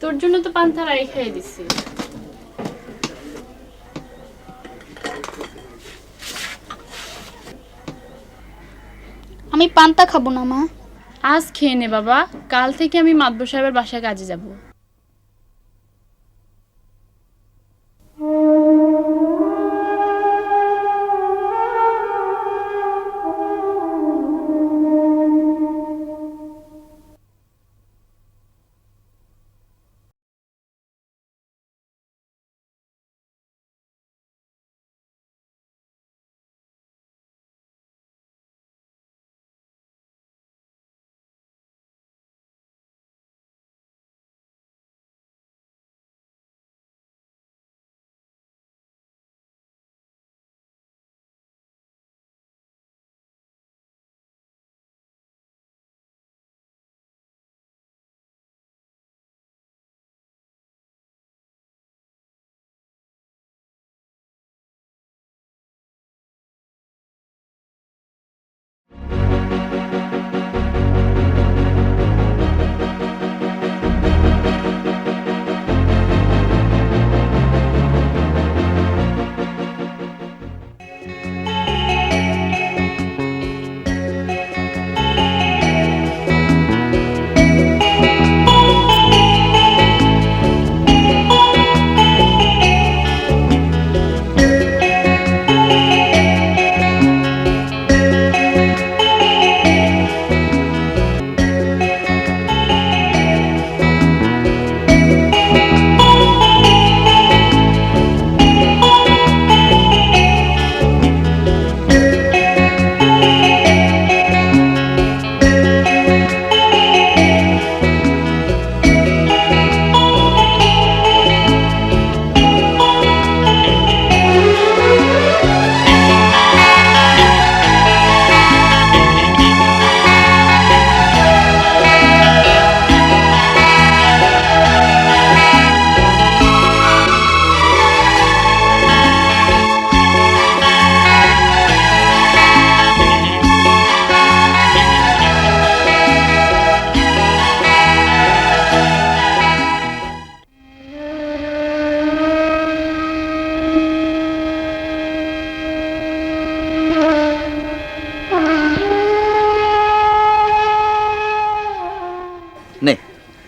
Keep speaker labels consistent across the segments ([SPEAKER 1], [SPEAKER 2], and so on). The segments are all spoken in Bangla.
[SPEAKER 1] তোর জন্য তো পান্তা রাই খাই দিছি।
[SPEAKER 2] আমি পান্তা খাব না মা।
[SPEAKER 1] আজ খেয়ে নে বাবা। কাল থেকে আমি মাতব সাহেবের বাসায় কাজে যাব।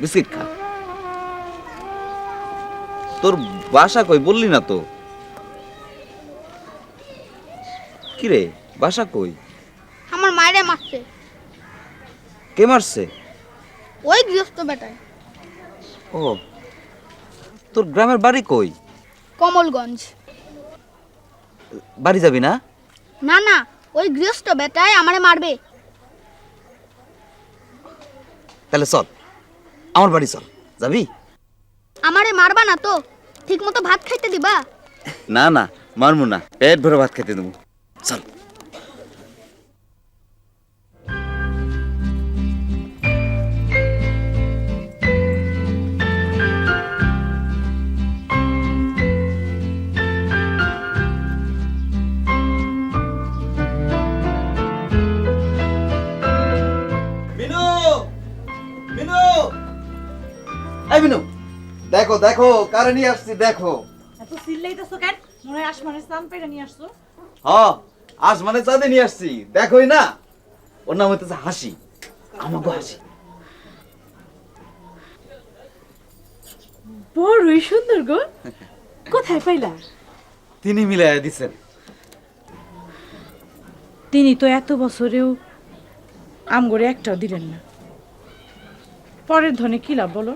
[SPEAKER 3] বিস্কিট খা। তোর বাসা কই বললি না তো? কি রে বাসা কই?
[SPEAKER 2] আমার মায়েরে মারছে।
[SPEAKER 3] কে মারছে?
[SPEAKER 2] ওই গৃহস্থ বেটায়।
[SPEAKER 3] ও তোর গ্রামের বাড়ি কই?
[SPEAKER 2] কমলগঞ্জ।
[SPEAKER 3] বাড়ি যাবি না?
[SPEAKER 2] না না ওই গৃহস্থ বেটায় আমারে মারবে।
[SPEAKER 3] তাহলে চল। আমার বাড়ি চল। যাবি?
[SPEAKER 2] আমারে মারবা না তো। ঠিক মতো ভাত খাইতে দিবা?
[SPEAKER 3] না না মারমু না। পেট ভরে ভাত খাইতে দেবো। চল। দেখো কারে নিয়ে আসছি দেখো।
[SPEAKER 4] এত চিল্লাইতেছো কেন? মনে হয় আসমানের পেরে নিয়ে আসছো।
[SPEAKER 3] হ মানে চাঁদে নিয়ে আসছি দেখোই না। ওর নাম হইতেছে হাসি আমাকে হাসি।
[SPEAKER 4] বড়ই সুন্দর গো। কোথায় পাইলা?
[SPEAKER 3] তিনি মিলাই দিছেন।
[SPEAKER 4] তিনি তো এত বছরেও আমগরে একটাও দিলেন না। পরের ধনে কি লাভ বলো?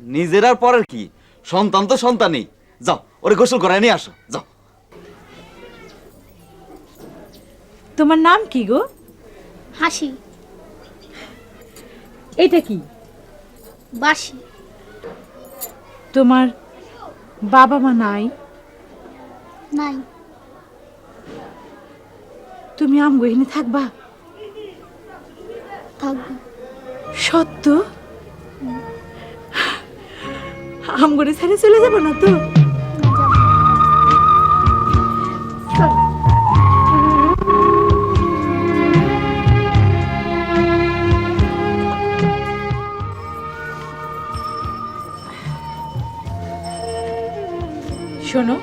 [SPEAKER 3] নিজের আর পরের কি? সন্তান তো সন্তানই। যাও ওরে গোসল করায় নিয়ে আসো। যাও।
[SPEAKER 4] তোমার নাম কি গো?
[SPEAKER 2] হাসি।
[SPEAKER 4] এটা কি?
[SPEAKER 2] বাসি
[SPEAKER 4] তোমার বাবা মা নাই?
[SPEAKER 2] নাই।
[SPEAKER 4] তুমি আমগো এখানে থাকবা?
[SPEAKER 2] থাকব।
[SPEAKER 4] সত্য? হাম করে ছেড়ে চলে যাব না তো?
[SPEAKER 2] শোনো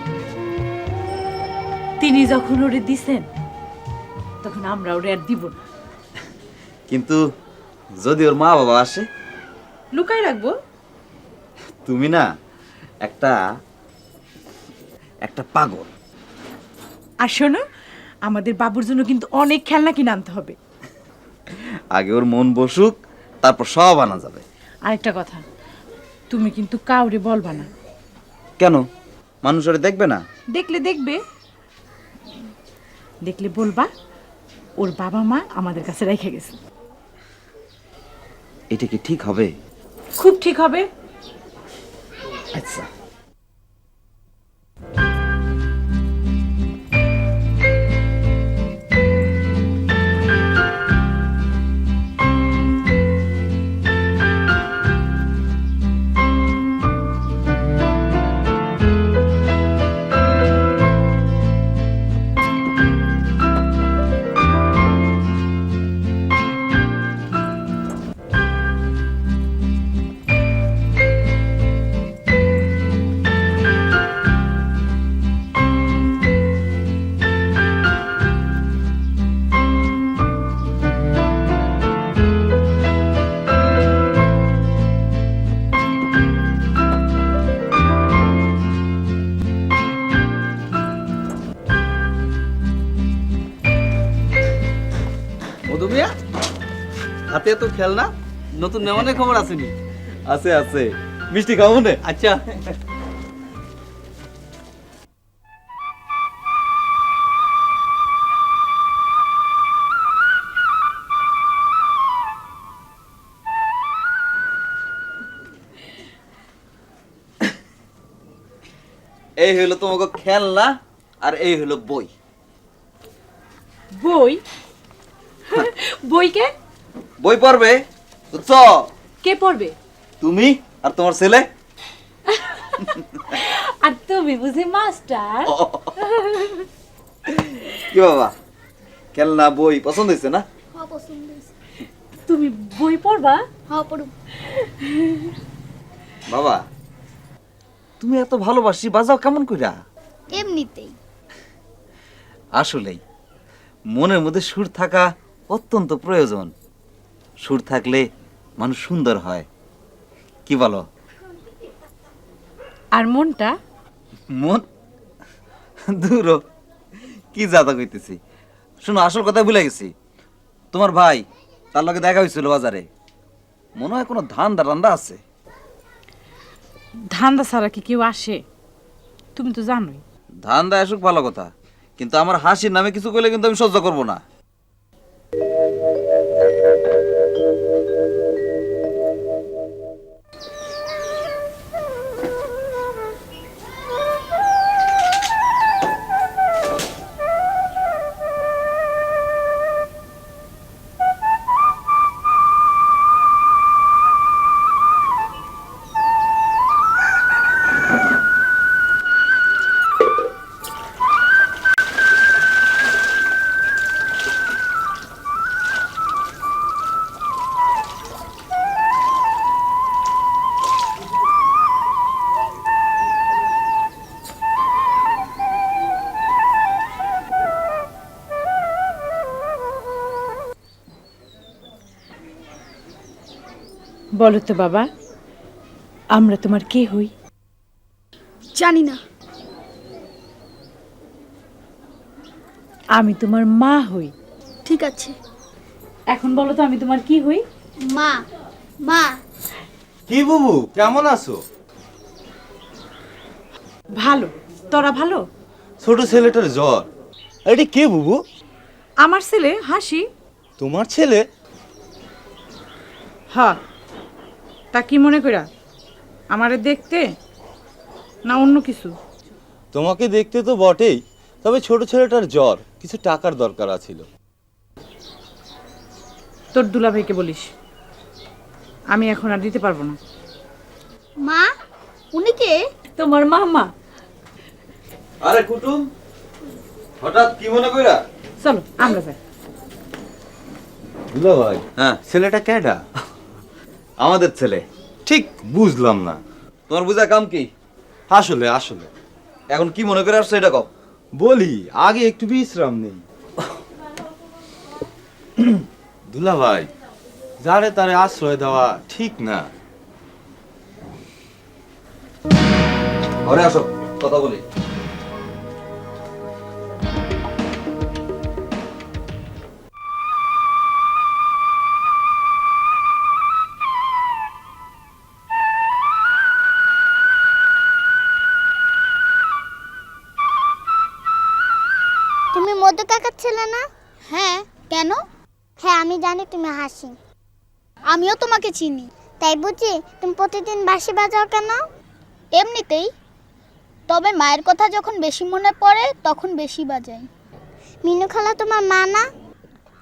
[SPEAKER 4] তিনি যখন ওরে দিছেন তখন আমরা ওরে আর দিব না।
[SPEAKER 3] কিন্তু যদি ওর মা বাবা আসে?
[SPEAKER 4] লুকাই রাখব?
[SPEAKER 3] তুমি না একটা একটা পাগল।
[SPEAKER 4] আর শোনো আমাদের বাবুর জন্য কিন্তু অনেক খেলনা কিনে আনতে হবে।
[SPEAKER 3] আগে ওর মন বসুক তারপর সব আনা যাবে।
[SPEAKER 4] আরেকটা কথা তুমি কিন্তু কাউরে বলবা না।
[SPEAKER 3] কেন? মানুষ ওরে দেখবে না?
[SPEAKER 4] দেখলে দেখবে। দেখলে বলবা ওর বাবা মা আমাদের কাছে রেখে গেছে।
[SPEAKER 3] এটা কি ঠিক হবে?
[SPEAKER 4] খুব ঠিক হবে।
[SPEAKER 3] আচ্ছা
[SPEAKER 5] নতুন মেহমানের খবর আসেনি?
[SPEAKER 3] আছে আছে। মিষ্টি খাব নে?
[SPEAKER 5] আচ্ছা।
[SPEAKER 3] এই হইল তোমাকে খেলনা আর এই হইল বই।
[SPEAKER 4] বই? বই কে
[SPEAKER 3] বই পড়বে? বুঝছ
[SPEAKER 4] কে পড়বে?
[SPEAKER 3] তুমি আর তোমার ছেলে?
[SPEAKER 4] আর তুমি বুঝি মাস্টার?
[SPEAKER 3] কি বাবা খেলনা বই পছন্দ হয়েছে না?
[SPEAKER 2] হ পছন্দ হয়েছে।
[SPEAKER 4] তুমি বই পড়বা?
[SPEAKER 2] হ পড়ুম।
[SPEAKER 3] বাবা তুমি এত ভালোবাসি বাজাও কেমন কইরা?
[SPEAKER 2] এমনিতেই।
[SPEAKER 3] আসলেই মনের মধ্যে সুর থাকা অত্যন্ত প্রয়োজন। সুর থাকলে মানুষ সুন্দর হয়। কি বলো?
[SPEAKER 4] আর মনটা?
[SPEAKER 3] মন? দূর কি জাতা কইতেছি? শোনো আসল কথা ভুলে গেছি। তোমার ভাই তার লগে দেখা হয়েছিল বাজারে। মনে হয় কোনো ধান রান্দা আছে।
[SPEAKER 4] ধান্দা ছাড়া কি কেউ আসে? তুমি তো জানোই।
[SPEAKER 3] ধান দেয় আসুক ভালো কথা। কিন্তু আমার হাসির নামে কিছু করলে কিন্তু আমি সহ্য করব না।
[SPEAKER 4] বলো তো বাবা আমরা তোমার কে হই?
[SPEAKER 2] জানি না।
[SPEAKER 4] আমি তোমার মা হই।
[SPEAKER 2] ঠিক আছে।
[SPEAKER 4] এখন বলো তো আমি তোমার কি হই?
[SPEAKER 2] মা মা।
[SPEAKER 6] কি বুবু কেমন আছো?
[SPEAKER 4] ভালো। তোরা ভালো?
[SPEAKER 6] ছোট ছেলেটার জ্বর। এটি কে বুবু?
[SPEAKER 4] আমার ছেলে হাসি।
[SPEAKER 6] তোমার ছেলে?
[SPEAKER 4] হ্যাঁ তা কি মনে করা আমারে দেখতে না অন্য কিছু?
[SPEAKER 6] তোমাকে দেখতে তো বটেই তবে ছোট ছেলেটার জ্বর কিছু টাকার দরকার আছিল।
[SPEAKER 4] তোর দুলাভাইকে বলিস আমি এখন আর দিতে পারব না।
[SPEAKER 2] মা উনি কে?
[SPEAKER 4] তোমার মামা।
[SPEAKER 3] আরে কুটুম হঠাৎ কি মনে কইরা?
[SPEAKER 4] চলো আমরা যাই।
[SPEAKER 6] দুলা ভাই
[SPEAKER 3] হ্যাঁ।
[SPEAKER 6] ছেলেটা ক্যাডা
[SPEAKER 3] আমাদের ছেলে।
[SPEAKER 6] ঠিক বুঝলাম না।
[SPEAKER 3] তোমার বুঝা কাম কি?
[SPEAKER 6] আসলে আসলে।
[SPEAKER 3] এখন কি মনে করে আসছো এটা কও?
[SPEAKER 6] বলি আগে একটু বিশ্রাম নেই। দুলা ভাই যারে তারে আশ্রয় দেওয়া ঠিক না।
[SPEAKER 3] ঘরে আসো কথা বলি।
[SPEAKER 7] মধু না?
[SPEAKER 2] হ্যাঁ কেন?
[SPEAKER 7] হ্যাঁ আমি জানি তুমি হাসি।
[SPEAKER 2] আমিও তোমাকে চিনি।
[SPEAKER 7] তাই বুঝি তুমি প্রতিদিন বাঁশি বাজাও কেন?
[SPEAKER 2] এমনিতেই। তবে মায়ের কথা যখন বেশি মনে পড়ে তখন বেশি বাজাই।
[SPEAKER 7] মিনু খালা তোমার মা না?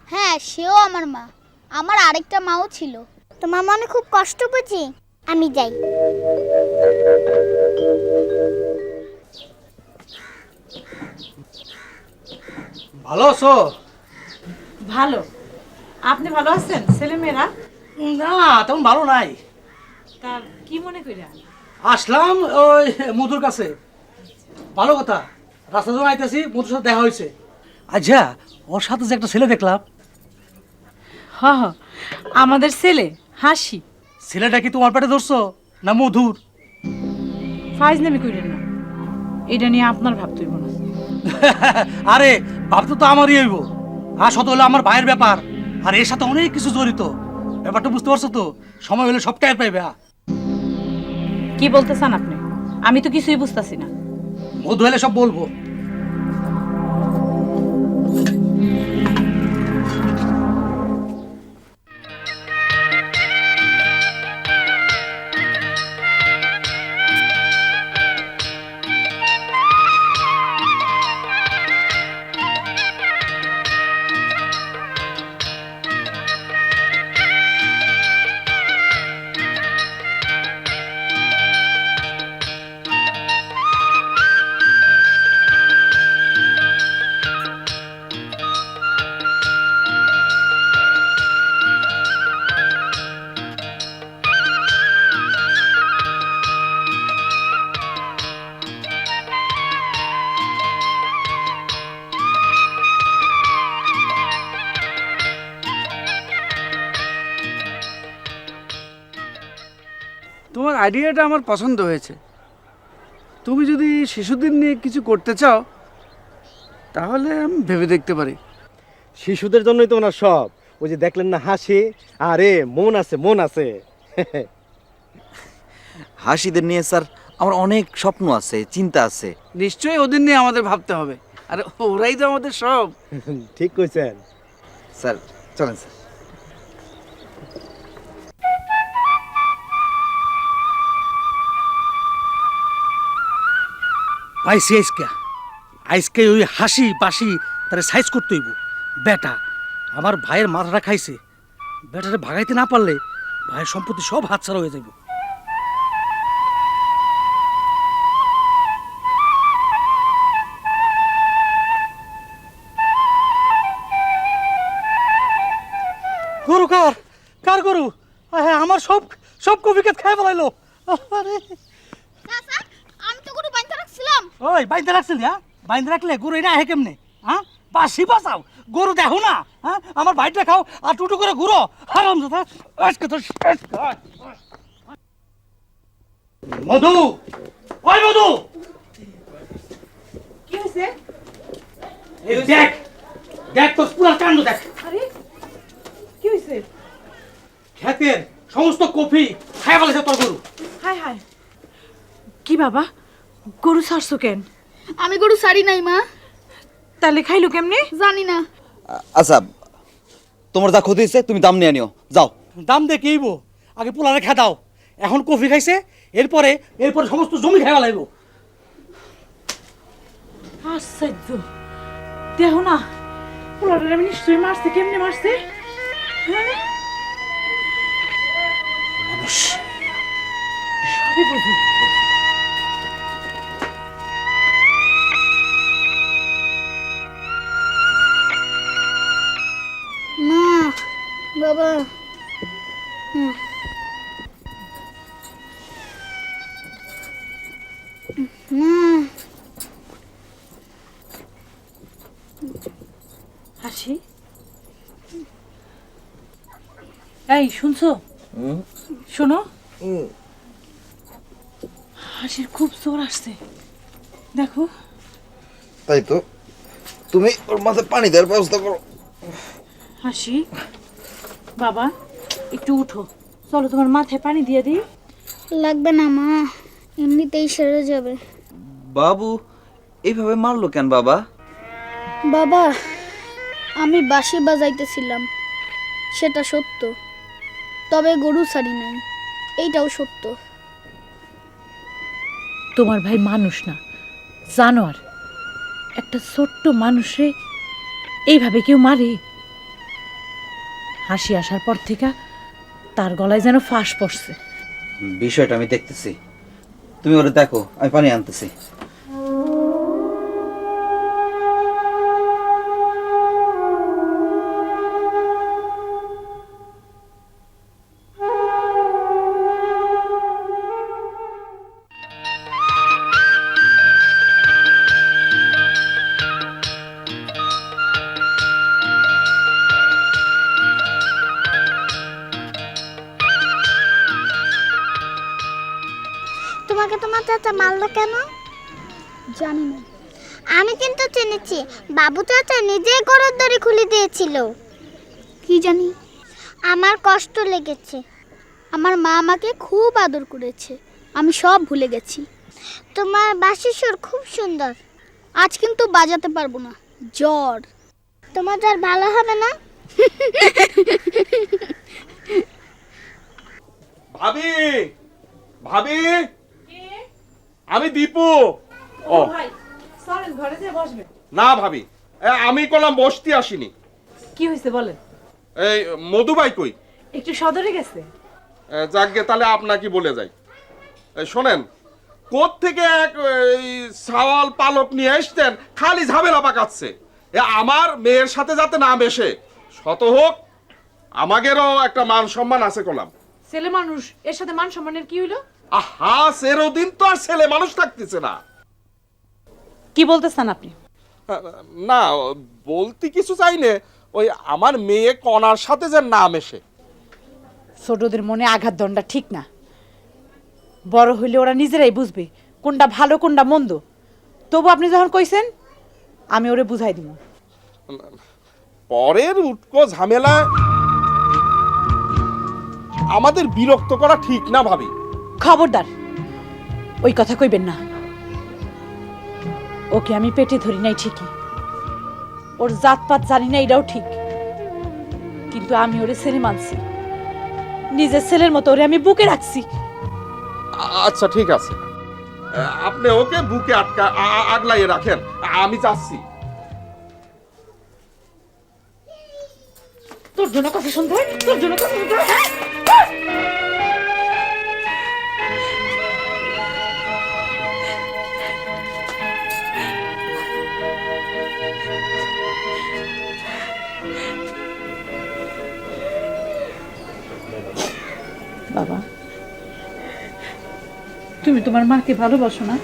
[SPEAKER 2] হ্যাঁ সেও আমার মা। আমার আরেকটা মাও ছিল।
[SPEAKER 7] তোমার মনে খুব কষ্ট বুঝি? আমি যাই।
[SPEAKER 5] ভালো আছো?
[SPEAKER 4] ভালো। আপনি ভালো আছেন ছেলে মেয়েরা?
[SPEAKER 5] না তেমন ভালো নাই।
[SPEAKER 4] তার কি মনে কইরা?
[SPEAKER 5] আসলাম ওই মধুর কাছে। ভালো কথা রাস্তা যখন আইতেছি মধুর সাথে দেখা হয়েছে আচ্ছা ওর সাথে যে একটা ছেলে দেখলাম।
[SPEAKER 4] হ হ আমাদের ছেলে হাসি।
[SPEAKER 5] ছেলেটা কি তোমার পেটে ধরছো না মধুর?
[SPEAKER 4] ফাইজ নামি কইরেন না। এটা নিয়ে আপনার ভাবতে হইব না।
[SPEAKER 5] আরে ভাবতে তো আমারই হইব। আর শত হলো আমার ভাইয়ের ব্যাপার। আর এর সাথে অনেক কিছু জড়িত। ব্যাপারটা বুঝতে পারছ তো? সময় হলে সব টাইম পাইবে
[SPEAKER 4] কি বলতেছেন চান আপনি? আমি তো কিছুই বুঝতেছি না।
[SPEAKER 5] মধু হলে সব বলব।
[SPEAKER 8] আইডিয়াটা আমার পছন্দ হয়েছে। তুমি যদি শিশুদের নিয়ে কিছু করতে চাও তাহলে আমি ভেবে দেখতে পারি।
[SPEAKER 9] শিশুদের জন্যই তো ওনার সব। ওই যে দেখলেন না হাসি? আরে মন আছে মন আছে।
[SPEAKER 3] হাসিদের নিয়ে স্যার আমার অনেক স্বপ্ন আছে চিন্তা আছে।
[SPEAKER 8] নিশ্চয়ই ওদের নিয়ে আমাদের ভাবতে হবে। আরে ওরাই তো আমাদের সব।
[SPEAKER 9] ঠিক কইছেন।
[SPEAKER 3] স্যার চলেন স্যার।
[SPEAKER 5] পাইছি আইসকা আইসকে ওই হাসি বাসি তারে সাইজ করতে হইব। বেটা, আমার ভাইয়ের মাথাটা খাইছে। বেটারে ভাগাইতে না পারলে ভাইয়ের সম্পত্তি সব হাতছাড়া হয়ে যাইব। গরু কার? কার গরু? হ্যাঁ আমার সব সব কবিকে খাই ফেলাইলো। আরে
[SPEAKER 2] চাচা আমি তো গরু বাঁধতে রাখছিলাম
[SPEAKER 5] ওই বাইন্দা রাখছেন হ্যাঁ? বাইন্দা রাখলে গরু এটা আহে কেমনে? হ্যাঁ? বাসি বাঁচাও। গরু দেখো না হ্যাঁ? আমার বাইকটা খাও আর টুটু করে ঘুরো। হারাম দাদা আজকে তো শেষ। মধু! ওই মধু!
[SPEAKER 4] কি হয়েছে
[SPEAKER 5] দেখ দেখ তো পুরো কাণ্ড দেখ।
[SPEAKER 4] আরে কি হয়েছে
[SPEAKER 5] খেতের সমস্ত কফি খাই ফেলেছে তোর গরু।
[SPEAKER 4] হায় হায়। কি বাবা? গরু ছাড়ছো কেন?
[SPEAKER 2] আমি গরু সারি নাই মা।
[SPEAKER 4] তাহলে খাইলো কেমনে?
[SPEAKER 2] জানি না।
[SPEAKER 3] আচ্ছা তোমার যা ক্ষতি হয়েছে তুমি দাম নিয়ে নিও যাও।
[SPEAKER 5] দাম দিয়ে কিইব আগে পোলারে খা দাও। এখন কফি খাইছে এরপরে এরপরে সমস্ত জমি খাইবা লাগবো
[SPEAKER 4] আশ্চর্য। দেহ না পোলাটা আমি নিশ্চয়ই মারছে কেমনে মারছে? হ্যাঁ?
[SPEAKER 5] মানুষ।
[SPEAKER 4] সবই বুঝি।
[SPEAKER 2] বাবা। হাসি?
[SPEAKER 4] এই শুনছো? শোনো। হাসির খুব জোর আসছে। দেখো।
[SPEAKER 3] তাই তো। তুমি ওর মাথায় পানি দেওয়ার ব্যবস্থা করো।
[SPEAKER 4] হাসি? বাবা একটু উঠো। চলো তোমার মাথায় পানি দিয়ে দিই।
[SPEAKER 2] লাগবে না মা। এমনিতেই সেরে যাবে।
[SPEAKER 3] বাবু এইভাবে মারলো কেন বাবা?
[SPEAKER 2] বাবা আমি বাঁশি বাজাইতেছিলাম। সেটা সত্য। তবে গরু ছাড়ি নাই। এইটাও সত্য।
[SPEAKER 4] তোমার ভাই মানুষ না জানোয়ার। একটা ছোট্ট মানুষে এইভাবে কেউ মারে? হাসি আসার পর থেকে তার গলায় যেন ফাঁস পড়ছে।
[SPEAKER 3] বিষয়টা আমি দেখতেছি। তুমি ওরে দেখো, আমি পানি আনতেছি।
[SPEAKER 7] তোমাকে তোমার চাচা মারলো কেন?
[SPEAKER 2] জানি না
[SPEAKER 7] আমি কিন্তু চিনেছি বাবু চাচা নিজেই গরুর দড়ি খুলে দিয়েছিল।
[SPEAKER 2] কি জানি?
[SPEAKER 7] আমার কষ্ট লেগেছে।
[SPEAKER 2] আমার মা আমাকে খুব আদর করেছে। আমি সব ভুলে গেছি।
[SPEAKER 7] তোমার বাঁশির সুর খুব সুন্দর।
[SPEAKER 2] আজ কিন্তু বাজাতে পারব না। জ্বর।
[SPEAKER 7] তোমার জ্বর ভালো হবে না?
[SPEAKER 10] ভাবি! ভাবি! আমি দীপু। ও না ভাবি আমি কলাম বসতে আসিনি।
[SPEAKER 4] কি হয়েছে বলেন?
[SPEAKER 10] এই মধুবাই কই?
[SPEAKER 4] একটু সদরে গেছে।
[SPEAKER 10] এ, যাকগে তাহলে আপনাকে বলে যাই। শোনেন থেকে এক এই সাওয়াল পালক নিয়ে আসতেন খালি ঝামেলা পাকাচ্ছে। এ আমার মেয়ের সাথে যাতে না মেশে শত হোক আমাদেরও একটা মান সম্মান আছে কলাম।
[SPEAKER 4] ছেলে মানুষ এর সাথে মান সম্মানের কি হইল?
[SPEAKER 10] আহা সেরোদিন তো আর ছেলে মানুষ থাকতেছে না।
[SPEAKER 4] কি বলতেছেন আপনি?
[SPEAKER 10] না বলতে কিছু চাই না ওই আমার মেয়ে কণার সাথে যে নাম এসে।
[SPEAKER 4] ছোটদের মনে আঘাত দণ্ডা ঠিক না। বড় হইলে ওরা নিজেরাই বুঝবে কোনটা ভালো কোনটা মন্দ। তবু আপনি যখন কইছেন আমি ওরে বুঝাই দিব।
[SPEAKER 10] পরের উটকো ঝামেলা আমাদের বিরক্ত করা ঠিক না ভাবি।
[SPEAKER 4] খবরদার। ওই কথা কইবেন না। ওকে আমি পেটে ধরি নাই ঠিকই। ওর জাতপাত জানি না এটাও ঠিক। কিন্তু আমি ওরে ছেলে মানছি। নিজের ছেলের মতো ওরে আমি বুকে রাখছি।
[SPEAKER 10] আচ্ছা ঠিক আছে। আপনি ওকে বুকে আটকা আগলাইয়ে রাখেন। আমি যাচ্ছি।
[SPEAKER 4] তোর জন্য কথা শুনতে হয় তোর জন্য কথা শুনতে হয়? তুমি তোমার মাকে ভালোবাসো না?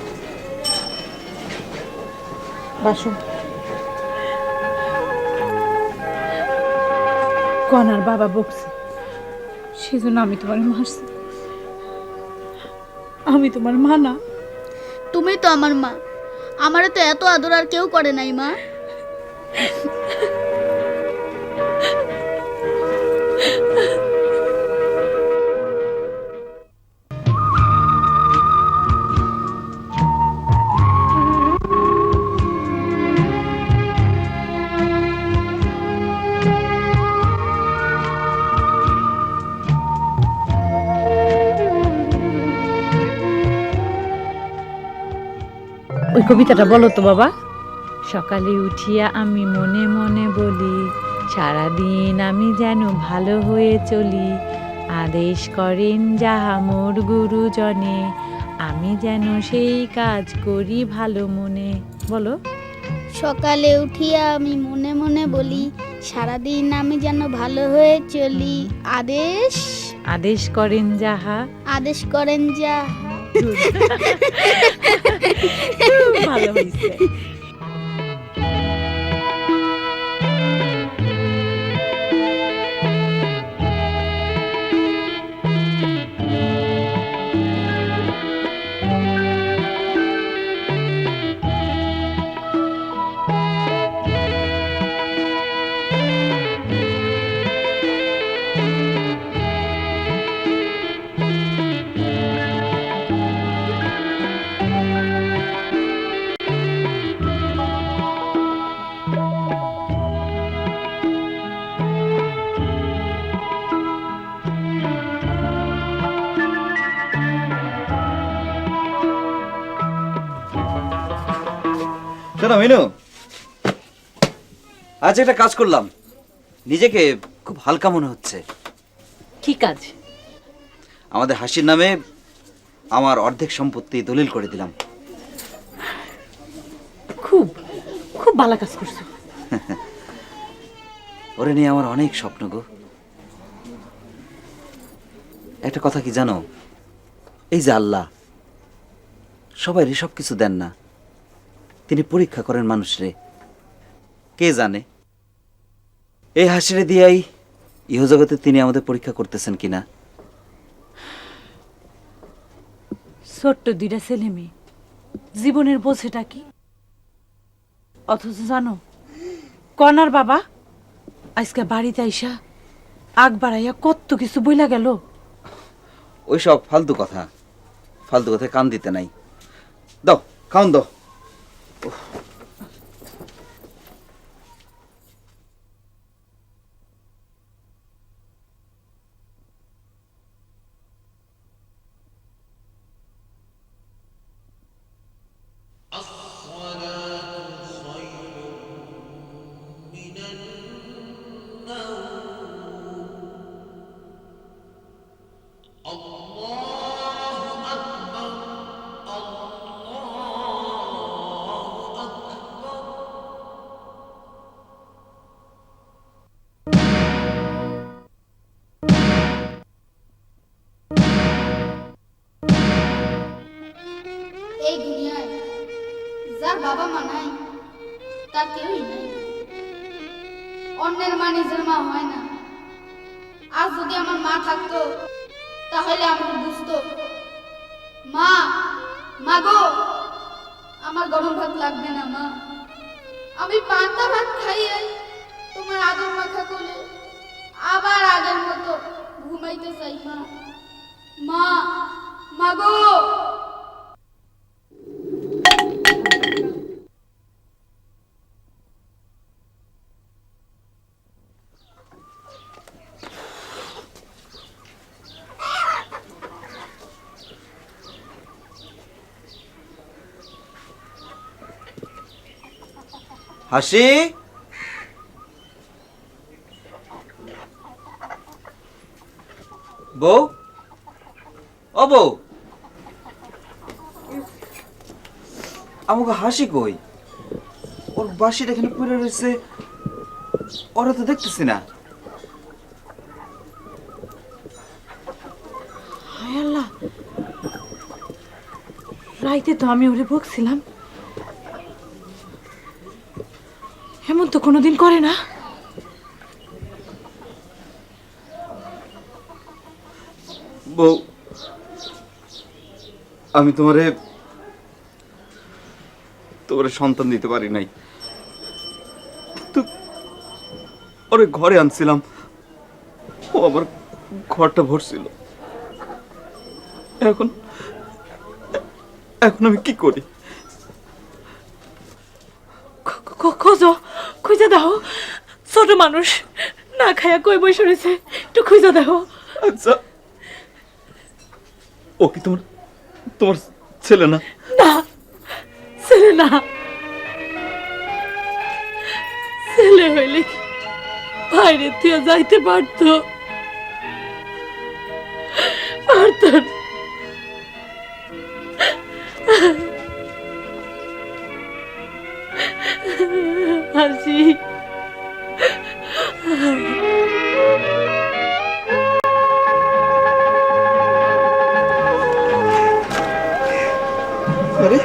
[SPEAKER 4] বাসো। কনার বাবা বকছে। সেজন্য আমি তোমার মারছি আমি তোমার মা না।
[SPEAKER 2] তুমি তো আমার মা। আমারে তো এত আদর আর কেউ করে নাই মা।
[SPEAKER 4] কবিতাটা বলো তো বাবা। সকালে উঠিয়া আমি মনে মনে বলি সারাদিন আমি যেন ভালো হয়ে চলি। আদেশ করেন যাহা মোর গুরুজনে আমি যেন সেই কাজ করি ভালো মনে। বলো।
[SPEAKER 2] সকালে উঠিয়া আমি মনে মনে বলি সারাদিন আমি যেন ভালো হয়ে চলি। আদেশ?
[SPEAKER 4] আদেশ করেন যাহা।
[SPEAKER 2] আদেশ করেন যা
[SPEAKER 4] ভালো হয়েছে।
[SPEAKER 3] শোনো মিনু। আজ একটা কাজ করলাম। নিজেকে খুব হালকা মনে হচ্ছে।
[SPEAKER 4] কি কাজ?
[SPEAKER 3] আমাদের হাসির নামে আমার অর্ধেক সম্পত্তি দলিল করে দিলাম।
[SPEAKER 4] খুব খুব ভালো কাজ করছ।
[SPEAKER 3] ওরে নিয়ে আমার অনেক স্বপ্ন গো। একটা কথা কি জানো? এই যে আল্লাহ সবাই সব কিছু দেন না। তিনি পরীক্ষা করেন মানুষরে। কে জানে? এই হাসিরে দিয়াই ইহজগতে তিনি আমাদের পরীক্ষা করতেছেন কিনা।
[SPEAKER 4] ছোট্ট দুইটা ছেলে মেয়ে। জীবনের বোঝেটা কি? অথচ জানো কনার বাবা আজকে বাড়িতে আইসা আগ বাড়াইয়া কত কিছু বইলা গেল।
[SPEAKER 3] ওইসব ফালতু কথা। ফালতু কথায় কান দিতে নাই। দাও খাওন দাও।
[SPEAKER 2] এই যার বাবা মা নাই, তার কেউই নাই। অন্যের মা নিজের মা হয় না। আজ যদি আমার মা থাকতো, তাহলে আমার বুঝতো, মা মা গো, আমার গরম ভাত লাগবে না, মা। আমি পান্তা ভাত খাইয়ে তোমার আদর মাখা কোলে আবার আগের মতো ঘুমাইতে চাই, মা। মা মা গো
[SPEAKER 3] হাসি? বউ? ও বউ? আমাকে হাসি কই? ওর বাসিটা এখানে পড়ে রয়েছে। ওরা তো দেখতেছি না।
[SPEAKER 4] রাইতে তো আমি ওরে বকছিলাম এমন তো কোনোদিন করে না।
[SPEAKER 3] বউ আমি তোমারে তোমারে সন্তান দিতে পারি নাই। ওরে ঘরে আনছিলাম ও আমার ঘরটা ভরছিল। এখন এখন আমি কি করি?
[SPEAKER 4] খোঁজো খুঁজে দাও। ছোট মানুষ না খায়া কই বসে রয়েছে একটু খুঁজে দাও।
[SPEAKER 3] আচ্ছা। ও কি তোমার তোমার ছেলে না?
[SPEAKER 4] না ছেলে না। ছেলে হইলে বাইরে থেকে যাইতে পারতো? পারতো হাসি
[SPEAKER 3] আরে।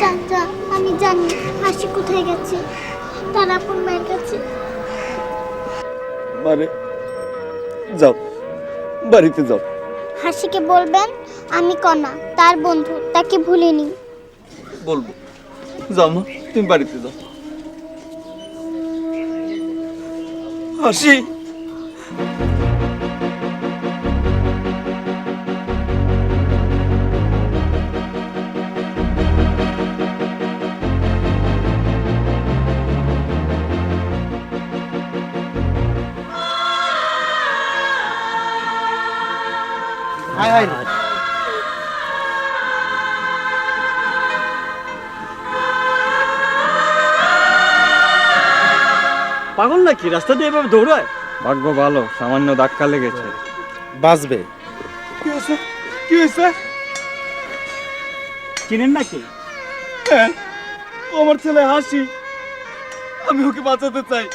[SPEAKER 7] চাচা আমি জানি হাসি কোথায় গেছে তার আপন মায়ের কাছে।
[SPEAKER 3] মানে যাও বাড়িতে যাও।
[SPEAKER 7] হাসিকে বলবেন আমি কণা তার বন্ধু তাকে ভুলিনি
[SPEAKER 3] বলব। যাও মা। তুমি বাড়িতে যাও। হাসি
[SPEAKER 6] পাগল নাকি? রাস্তা দিয়ে এভাবে দৌড়ায়?
[SPEAKER 11] ভাগ্য ভালো সামান্য ধাক্কা লেগেছে।
[SPEAKER 9] বাঁচবে।
[SPEAKER 6] কি হয়েছে? কি হয়েছে? চিনেন নাকি? হ্যাঁ ও আমার ছেলে হাসি। আমি ওকে বাঁচাতে চাই।